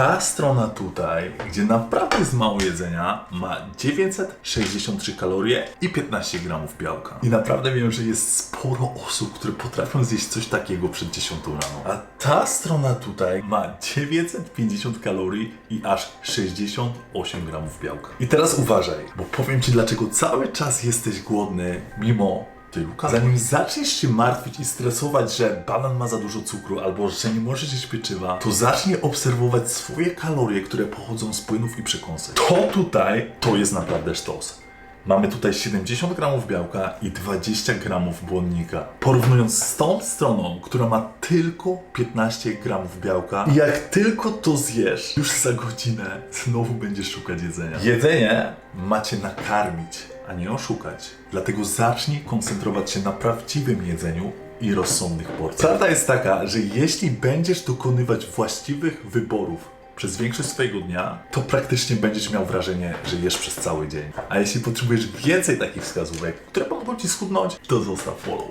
Ta strona tutaj, gdzie naprawdę jest mało jedzenia, ma 963 kalorie i 15 gramów białka. I naprawdę wiem, że jest sporo osób, które potrafią zjeść coś takiego przed 10 rano. A ta strona tutaj ma 950 kalorii i aż 68 gramów białka. I teraz uważaj, bo powiem Ci, dlaczego cały czas jesteś głodny, mimo tylu kalorii. Zanim zaczniesz się martwić i stresować, że banan ma za dużo cukru albo że nie możesz jeść pieczywa, to zacznij obserwować swoje kalorie, które pochodzą z płynów i przekąsek. To tutaj, to jest naprawdę sztos. Mamy tutaj 70 gramów białka i 20 gramów błonnika. Porównując z tą stroną, która ma tylko 15 gramów białka, jak tylko to zjesz, już za godzinę znowu będziesz szukać jedzenia. Jedzenie macie nakarmić, a nie oszukać. Dlatego zacznij koncentrować się na prawdziwym jedzeniu i rozsądnych porcjach. Prawda jest taka, że jeśli będziesz dokonywać właściwych wyborów przez większość swojego dnia, to praktycznie będziesz miał wrażenie, że jesz przez cały dzień. A jeśli potrzebujesz więcej takich wskazówek, które pomogą Ci schudnąć, to zostaw follow.